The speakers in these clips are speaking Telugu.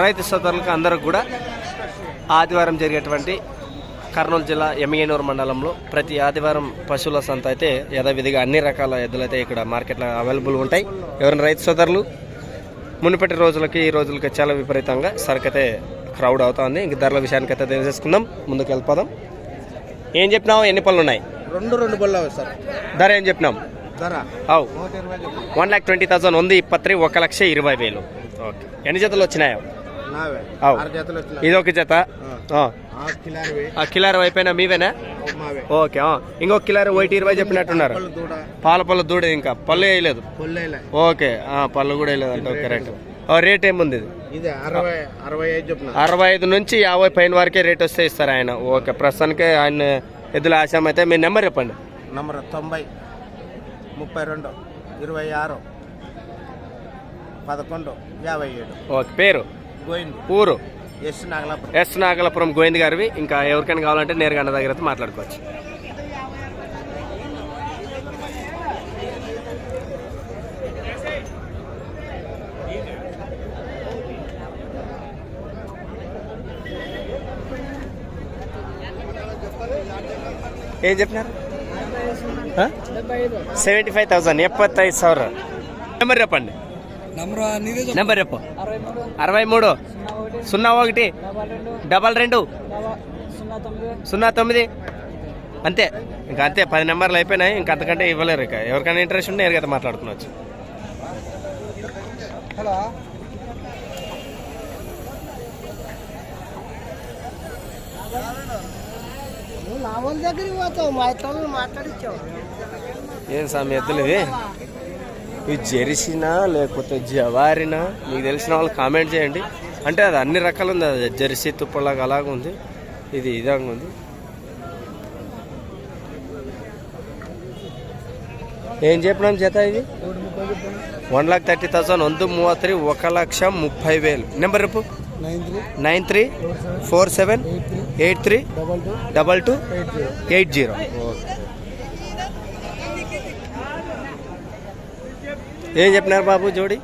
రైతు సోదరులకు అందరికి కూడా ఆదివారం జరిగేటువంటి కర్నూలు జిల్లా ఎమ్మిగనూరు మండలంలో ప్రతి ఆదివారం పశువుల సంత అయితే యథావిధిగా అన్ని రకాల ఎద్దులైతే ఇక్కడ మార్కెట్లో అవైలబుల్ ఉంటాయి. ఎవరైనా రైతు సోదరులు మునుపటి రోజులకి ఈ రోజులకి చాలా విపరీతంగా సరుకు అయితే క్రౌడ్ అవుతుంది. ఇంక ధరల విషయానికి అయితే తెలిసేసుకుందాం. ముందుకు వెళ్ళిపోదాం. ఏం చెప్పినావు? ఎన్ని పళ్ళు ఉన్నాయి రెండు రెండు బళ్ళు సార్. ధర ఏం చెప్పినాం? అవు. వన్ ల్యాక్ ట్వంటీ థౌసండ్ ఉంది ఇప్పత్రి ఒక లక్ష ఇరవై వేలు. ఓకే. ఎన్ని జతలు వచ్చినాయో? అవు. ఇది ఒక జత? ఆ. కిలారు అయిపోయినా మీవేనా? మావే. ఓకే. ఇంకొక కిలారు ఒకటి ఇరవై చెప్పినట్టున్నారు. పాల పళ్ళు దూడ. ఇంకా. పళ్ళు వేయలేదు. ఓకే పళ్ళు కూడా వేయలేదు అంటే కరెక్ట్ రేట్ ఏముంది ఇది? అరవై ఐదు నుంచి యాభై పైన వరకే రేట్ వస్తే ఇస్తారు ఆయన. ఓకే ప్రస్తుతానికి ఆయన ఎద్దుల ఆశాం అయితే మీ నెంబర్ చెప్పండి. నంబర్ తొంభై. ముప్పై రెండు ఇరవై ఆరు పదకొండు యాభై ఏడు. ఓకే పేరు? గోయింది ఊరు? ఎస్ నాగలాపురం. ఎస్ నాగలపురం గోవింద్ గారివి. ఇంకా ఎవరికైనా కావాలంటే నేరుగా అన్న దగ్గర మాట్లాడుకోవచ్చు. ఏం చెప్పినారు? సెవెంటీ ಫೈವ್ ತೌಸಂಡ್ ಎಪ್ಪತ್ತೈದು ಸಾವಿರ నెంబర్ చెప్పండి. నెంబర్ చెప్పు. అరవై మూడు. సున్నా ఒకటి. డబల్ రెండు. సున్నా తొమ్మిది. అంతే. ఇంకా అంతే పది నెంబర్లు అయిపోయినాయి. ఇంకా అంతకంటే ఇవ్వలేరు ఇక. ఎవరికైనా ఇంట్రెస్ట్ ఉంటే నేరుగా మాట్లాడుకోవచ్చు. హలో. వాళ్ళ దగ్గరికి పోతావు మా ఇతరులు మాట్లాడించావు ఏం సామి ఇది? ఇవి జెర్సీనా లేకపోతే జవారినా మీకు తెలిసిన వాళ్ళు కామెంట్ చేయండి. అంటే అది అన్ని రకాలు ఉంది అది జెర్సీ తుప్పలాగా అలాగ ఉంది. ఇది ఇదంగా ఉంది. ఏం చెప్పినాం చేత ఇది? వన్ లాక్ థర్టీ థౌసండ్ వంద త్రీ ఒక లక్ష ముప్పై వేలు. నెంబర్ రేపు nine three four seven eight three double two eight zero. ఏం చెప్పినారు బాబు జోడి?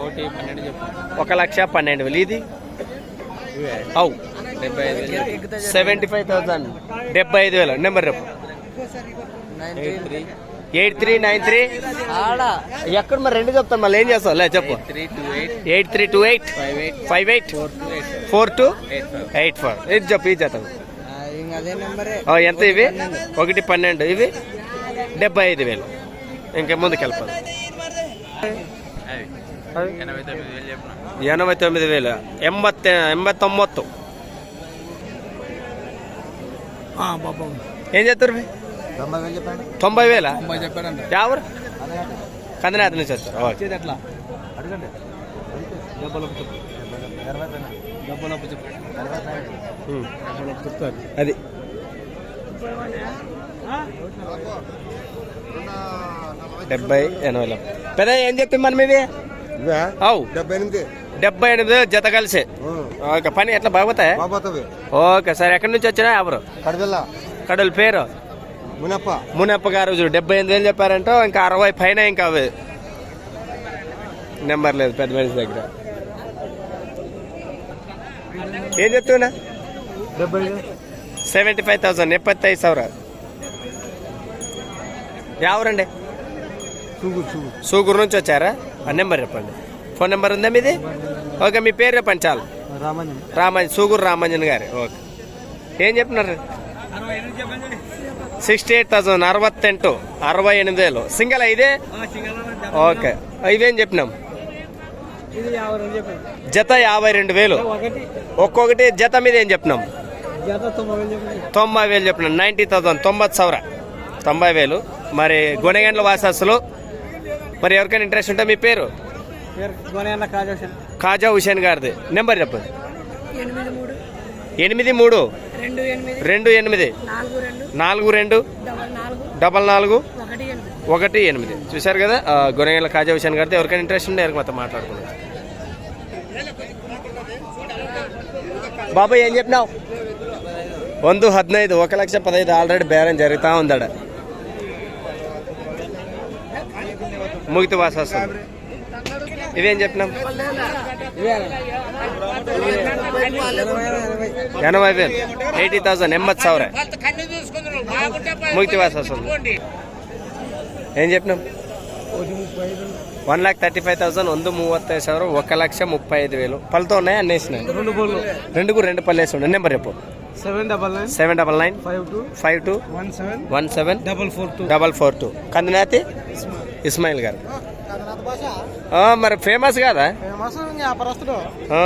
ఒకటి పన్నెండు చెప్పు. ఒక లక్ష పన్నెండు వేలు. ఇది? అవు సెవెంటీ ఫైవ్ థౌసండ్. డెబ్బై ఐదు వేలు. నెంబర్ రేపు three. Eight three nine three. ఎక్కడ మరి రెండు చెప్తాను మళ్ళీ ఏం చేస్తావు? లే చెప్పు. Eight three two eight. Five eight. Five eight four two. Eight four. ఇది చెప్పు ఇది చేస్తాను ఇంకా అదే నెంబరే. ఎంత ఇవి? ఒకటి పన్నెండు. ఇవి? డెబ్బై ఐదు వేలు. ఇంకా ముందుకు వెళ్ళిపోదు. ఎనభై తొమ్మిది వేలు. ఎంబత్తి ఎంబై బాబా. ఏం చేస్తారు? తొంభై వేలు ఎవరు? కందనాథ్ నుంచి వచ్చారు. ఓకే. ఎట్లా అడగండి. అది. డెబ్బై ఎనభై. పెద్ద ఏం చెప్పి మనం ఇవి? అవు డెబ్బై ఎనిమిది. డెబ్బై ఎనిమిది జత కలిసి. ఓకే పని ఎట్లా బాగుతాయి ఓకే సార్ ఎక్కడి నుంచి వచ్చినా ఎవరు? కడవెల్ల. కడల పేరు? మునప్ప. మునప్ప గారు డెబ్బై ఎనిమిది వేలు చెప్పారంటే ఇంకా అరవై పైన ఇంకా అవే. నెంబర్ లేదు పెద్ద మనిషి దగ్గర. ఏం చెప్తున్నా? సెవెంటీ ఫైవ్ థౌసండ్ ఎప్పటి ఐదు సవరా ఎవరండి సూగురు నుంచి వచ్చారా? ఆ నెంబర్ చెప్పండి. ఫోన్ నెంబర్ ఉందా మీది? ఓకే మీ పేరు చెప్పండి చాలు. రామంజన్. రామంజన్ సూగూరు రామంజన్ గారు ఓకే. ఏం చెప్తున్నారు? సిక్స్టీ ఎయిట్ థౌసండ్ అరవత్తెంటు అరవై ఎనిమిది వేలు సింగల్ ఇదే ఓకే. ఇవేం చెప్పినాం? జత యాభై రెండు వేలు. ఒక్కొక్కటి జత మీద ఏం చెప్పినాం? తొంభై వేలు చెప్పినాం. నైంటీ థౌసండ్ తొంభై సవర తొంభై వేలు. మరి గుణగండ్ల వాసస్సులు మరి ఎవరికైనా ఇంట్రెస్ట్ ఉంటే మీ పేరు? కాజా హుసేన్ గారిది. నెంబర్ చెప్పండి. ఎనిమిది మూడు? రెండు ఎనిమిది. నాలుగు రెండు. డబల్ నాలుగు. ఒకటి ఎనిమిది. చూశారు కదా? గొనగల కాజా విషయాన్ని కడితే ఎవరికైనా ఇంట్రెస్ట్ ఉంటే ఎవరికి మొత్తం మాట్లాడుకున్నాం బాబాయ్ ఏం చెప్పినావు? వంద హద్నైదు ఒక లక్ష పదహైదు ఆల్రెడీ బేరం జరుగుతూ ఉందడ ముగితే వాస ఇవేం చెప్పినాం? ఎనభై వేలు. ఎయిటీ థౌసండ్ ఎంబత్ సవరే ముక్తి వాస వస్తుంది. ఏం చెప్పినాం? One lakh thirty five thousand వంద మూవత్తైదు సవరం ఒక లక్ష ముప్పై ఐదు వేలు. పళ్ళతో ఉన్నాయి అన్నీ వేసినాయి. రెండుకు రెండు పళ్ళు వేసి నెంబర్ రేపు seven double nine. Seven double nine. Five two. Five two. One seven. One seven. Double four two. Double four two. Kandinati Ismail గారు. మరి ఫేమస్ కాదా? ఫేమస్ వ్యాపారస్తుడు. ఆ.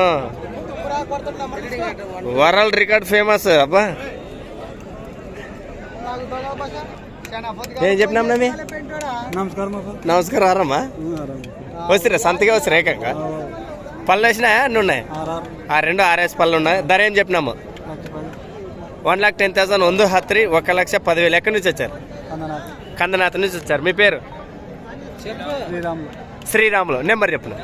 వరల్డ్ రికార్డ్ ఫేమస్ అబ్బా. ఏం చెప్పినాం నవి నమస్కారం నమస్కారం ఆరమ్మా వస్తురా సంతగా వస్తురా ఏకంగా? పళ్ళు వేసినాయా అన్ని ఉన్నాయి? ఆ రెండు ఆర్ఎస్ పళ్ళు ఉన్నాయి. ధర ఏం చెప్పినాము? వన్ లాక్ టెన్ థౌసండ్ వంద హత్రి ఒక లక్ష పదివేలు. ఎక్కడి నుంచి వచ్చారు? కందనాథ్ నుంచి వచ్చారు. మీ పేరు? శ్రీరాములు. నెంబర్ చెప్పిన?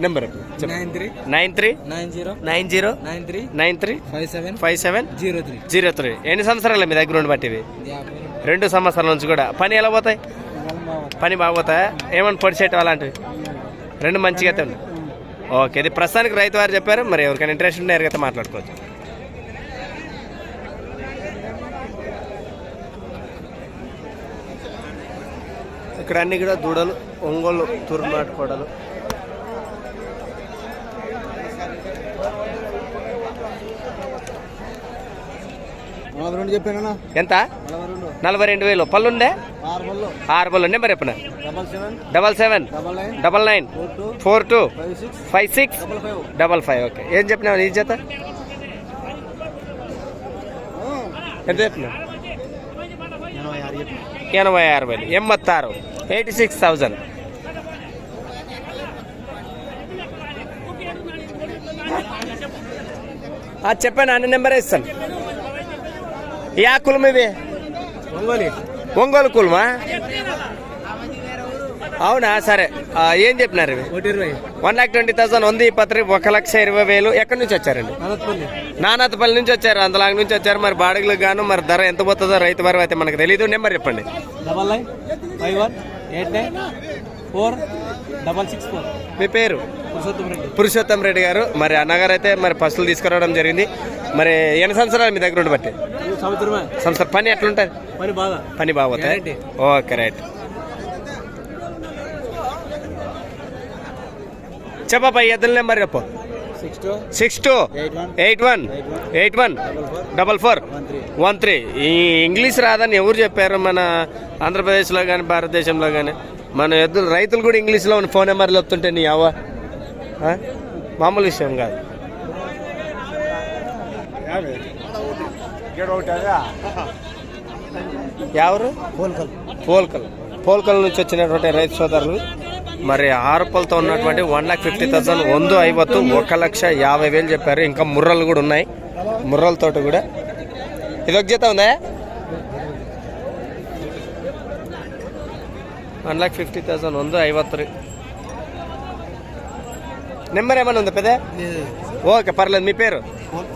నంబర్ చెప్పు. Nine three. Nine three. Nine zero. Nine zero. Nine three. Nine three. Five seven. Five seven. Zero three. Zero three. ఎన్ని సంవత్సరాలు మీ దగ్గర ఉండి బట్టివి రెండు సంవత్సరాల నుంచి కూడా. పని ఎలా పోతాయి? పని బాగోతాయా ఏమన్నా పొడిచేయటం అలాంటివి? రెండు మంచిగా అయితే ఉన్నాయి. ఓకే ఇది ప్రస్తుతానికి రైతు వారు చెప్పారు. మరి ఎవరికైనా ఇంట్రెస్ట్ ఉంటే నేరుగా మాట్లాడుకోవచ్చు. ఇక్కడ అన్ని కూడా దూడలు ఒంగోలు తురునాటు కోడలు. ఎంత? నలభై రెండు. వేలు. పళ్ళుండే ఆరు బళ్ళు ఆరు బళ్ళు నెంబర్ చెప్పిన double seven. Double nine. Four two. Five six. Double five. Okay. ఏం చెప్పినావు నీ జత ఎంత చెప్పినావు? ఎనభై ఆరు వేలు. ఎంబత్తారు ఎయిటీ సిక్స్ థౌజండ్. చెప్పండి అన్ని నెంబర్ ఇస్తాను యా కులం ఇది? ఒంగోలు కులమా? అవునా? సరే. ఆ, ఏం చెప్పినారు ఇవి? ఒకటి ఇరవై. వన్ లాక్ ట్వంటీ థౌసండ్ ఉంది పత్రి ఒక లక్ష ఇరవై వేలు. ఎక్కడి నుంచి వచ్చారండి? అనత్పల్లి నానాతపల్లి నుంచి వచ్చారు. అంతలాంగ్ నుంచి వచ్చారు. మరి బాడుగులకు గాను మరి ధర ఎంత పోతుందో రైతు వారు అయితే మనకు తెలియదు నెంబర్ చెప్పండి. Double nine five one eight nine four double six four. మీ పేరు? పురుషోత్తం రెడ్డి. పురుషోత్తం రెడ్డి గారు. మరి అన్నగారు అయితే మరి పశువులు తీసుకురావడం జరిగింది. మరి ఎన్ని సంవత్సరాలు మీ దగ్గర ఉండి బట్టి సంవత్సరమే. సంవత్సరం. పని ఎట్లుంటుంది? పని బాగా. పని బాగోతాయి Guarantee. Okay right. చెప్పప్ప ఎద్దుల నెంబర్ చెప్పు. Six two. Eight one. Eight one. Double four. One three. ఈ ఇంగ్లీష్ రాదని ఎవరు చెప్పారు? మన ఆంధ్రప్రదేశ్లో కానీ భారతదేశంలో కానీ మన ఎద్దులు రైతులు కూడా ఇంగ్లీష్లో ఉన్న ఫోన్ నెంబర్లు చెప్తుంటే నీ అవ్వ? మామూలు విషయం కాదు. ఎవరు? పోల్కల్. పోల్కల్. పోల్కల్ నుంచి వచ్చినటువంటి రైతు సోదరులు. మరి ఆరుపలతో ఉన్నటువంటి వన్ లాక్ ఫిఫ్టీ థౌసండ్ వంద ఐవత్తు ఒక లక్ష యాభై వేలు చెప్పారు. ఇంకా ముర్రలు కూడా ఉన్నాయి. ముర్రలతోటి కూడా. ఇది ఒక జీతం ఉందా? వన్ లాక్ ఫిఫ్టీ థౌసండ్ వంద ರೀ నెంబర్ ఏమైనా ఉందా పెద్ద? ఓకే పర్లేదు. మీ పేరు?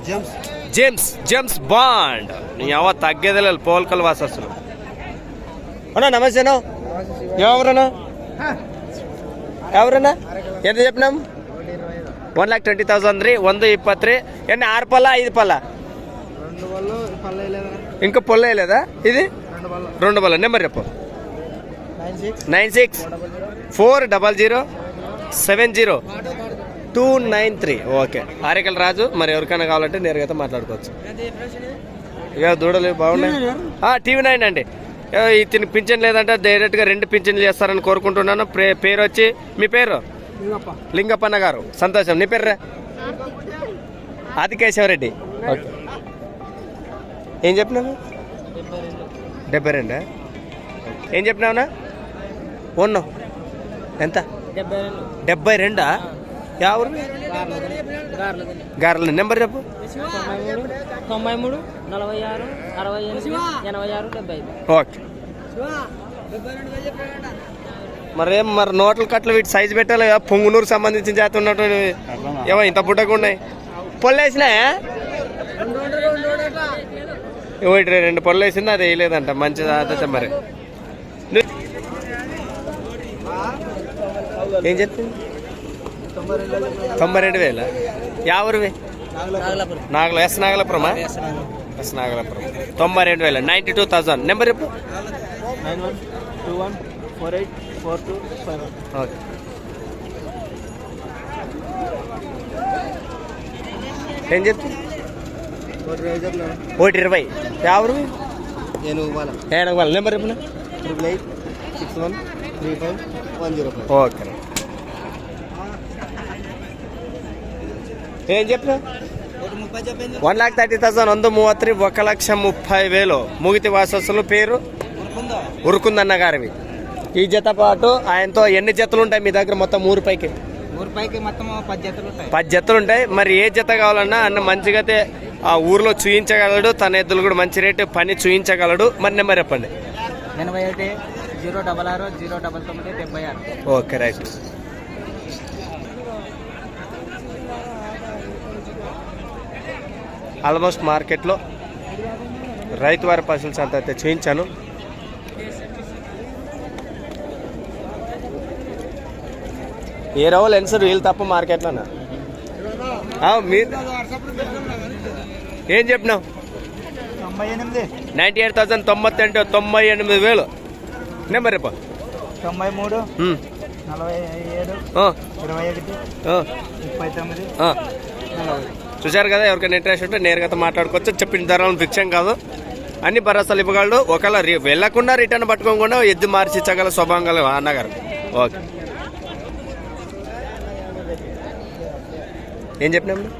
జేమ్స్. James James Bond. నీ అవ తగ్గేదే పోల్కల్ వాసస్తులు. అన్నా నమస్తేనా ఎవరన్నా? ఎవరన్నా ఎంత చెప్పినాం వన్ ల్యాక్ ట్వంటీ థౌసండ్ ರೀ ಒಂದು ಇಪ್ಪತ್ತು ರೀ ಎಣ್ಣೆ ಆರು ಪಲ್ಲ ಐದು ಪಲ್ಲ రెండు వాళ్ళు పల్లె లేదా ఇంకా పొల్ల లేదా ఇది రెండు వాళ్ళు రెండు పల్ల నెంబర్ చెప్పు nine six nine six four double zero seven zero two nine three okay Arekal Raju మరి ఎవరికైనా కావాలంటే నేరుగా అయితే మాట్లాడుకోవచ్చు ఇక దూడలు బాగున్నాయి టీవీ నైన్ అండి ఏ, ఇతని పింఛన్ లేదంటే డైరెక్ట్గా రెండు పింఛన్లు చేస్తారని కోరుకుంటున్నాను. ప్రే- పేరు వచ్చి మీ పేరు? లింగప్పన్న గారు. సంతోషం. నీ పేరు ఆదికేశవరెడ్డి. ఓకే. ఏం చెప్పినావు? డెబ్బై రెండా? ఏం చెప్పినావునా? ఉన్ను ఎంత? డెబ్బై రెండా? ఎవరు గారెల నెంబర్ చెప్పు తొంభై మూడు నలభై ఆరు అరవై ఎనిమిది ఎనభై ఆరు డెబ్బై ఓకే. మరేం మరి నోట్ల కట్లు వీటి సైజు పెట్టాలి? కదా పొంగునూరు సంబంధించిన జాతి ఉన్నట్టు ఏమో ఇంత బుడ్డగా ఉన్నాయి. పొల్లు వేసినాయా ఇటు రెండు పొల్లు వేసింది అది వేయలేదంట. మంచిది అదే మరి. ఏం చెప్తుంది తొంభై రెండు వేల? యావరువి? నాగల ఎస్ నాగలపురమా? ఎస్ నాగలపురం. తొంభై రెండు వేల. నైంటీ టూ థౌజండ్ నెంబర్ ఇప్పుడు ఓకే. ఏం చెప్తా ఒకటి ఇరవై. ఎవరు ఏడ వాళ్ళ నెంబర్ ఇప్పుడు triple eight six one three five one zero five. Okay. ఏం చెప్పిన? వన్ లాక్ థర్టీ థౌసండ్ వంద మూవత్రి ఒక లక్ష ముప్పై వేలు. ముగితి వాసస్సులు పేరు? ఉరుకుందన్న గారివి. ఈ జత పాటు ఆయనతో ఎన్ని జతలు ఉంటాయి మీ దగ్గర? మొత్తం ఊరు పైకి. పది జతలు ఉంటాయి. పది జతలు ఉంటాయి. మరి ఏ జత కావాలన్నా అన్న మంచిగా అయితే ఆ ఊర్లో చూయించగలడు. తన ఎద్దులు కూడా మంచి రేటు పని చూయించగలడు. మరి నెంబర్ చెప్పండి. ఎనభై ఒకటి జీరో డబల్ ఆరు జీరో డబల్ తొమ్మిది డెబ్బై ఆరు. Okay right. ఆల్మోస్ట్ మార్కెట్లో రైతు వారి పశువుల సంత అయితే చూయించాను ఏ రవ్వలు ఎన్సర్ వీళ్ళు తప్ప మార్కెట్లోనా? ఏం చెప్పినావు? నైంటీ ఎయిట్ థౌసండ్ తొంభై అంటే తొంభై ఎనిమిది వేలు. నెంబర్ రేపు. తొంభై మూడు. నలభై ఏడు. ఇరవై ఒకటి. ముప్పై తొమ్మిది. చూశారు కదా ఎవరికైనా ఇంట్రెస్ట్ ఉంటే నేరుగా మాట్లాడుకోవచ్చు. చెప్పిన ధరలను ఫిక్షన్ కాదు. అన్ని భరోసాలు ఇవ్వగలడు. ఒకవేళ రి- వెళ్ళకుండా రిటర్న్ పట్టుకోకుండా ఎద్దు మార్చి ఇచ్చగల స్వభావం గల అన్నగారు. ఓకే. ఏం చెప్పినాం?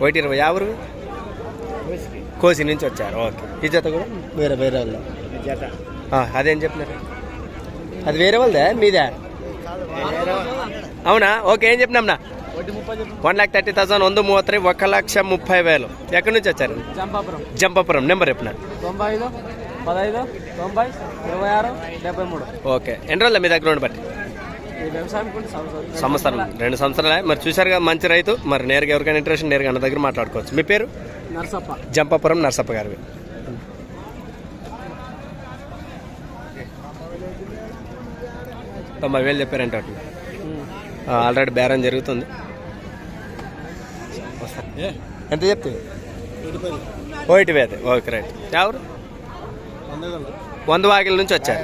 ఒకటి ఇరవై. యాభై కోసి నుంచి వచ్చారు. ఓకే. ఈ జత కూడా? వేరే వేరే వాళ్ళు. జత. అదేం చెప్పినారు? అది వేరే వాళ్ళదే? మీదే? అవునా? ఓకే ఏం చెప్పినాంనా వన్ లాక్ థర్టీ థౌసండ్ వంద మూవత్రి ఒక లక్ష ముప్పై వేలు ఎక్కడి నుంచి వచ్చారు చంపాపురం జంపాపురం నెంబర్ చెప్పినారు తొంభై ఐదు పదహైదు తొంభై ఇరవై ఆరు డెబ్బై మూడు ఓకే ఎన్ని రోజులు మీ దగ్గర ఉండి బట్టి. ఈ వ్యవసాయం కూడా సంవత్సరం రెండు సంవత్సరాలే. మరి కదా మంచి రైతు మరి నేరుగా ఎవరికైనా ఇంట్రెస్ట్ నేరుగా అన్న దగ్గర మాట్లాడుకోవచ్చు. మీ పేరు? నర్సప్ప. జంపాపురం నర్సప్ప గారివి. తొంభై వేలు చెప్పారంటే ఆల్రెడీ బేరం జరుగుతుంది. ఎంత చెప్తుంది ఓయిటి వేద. Okay right. ఎవరు? వంద వాకిల నుంచి వచ్చారు.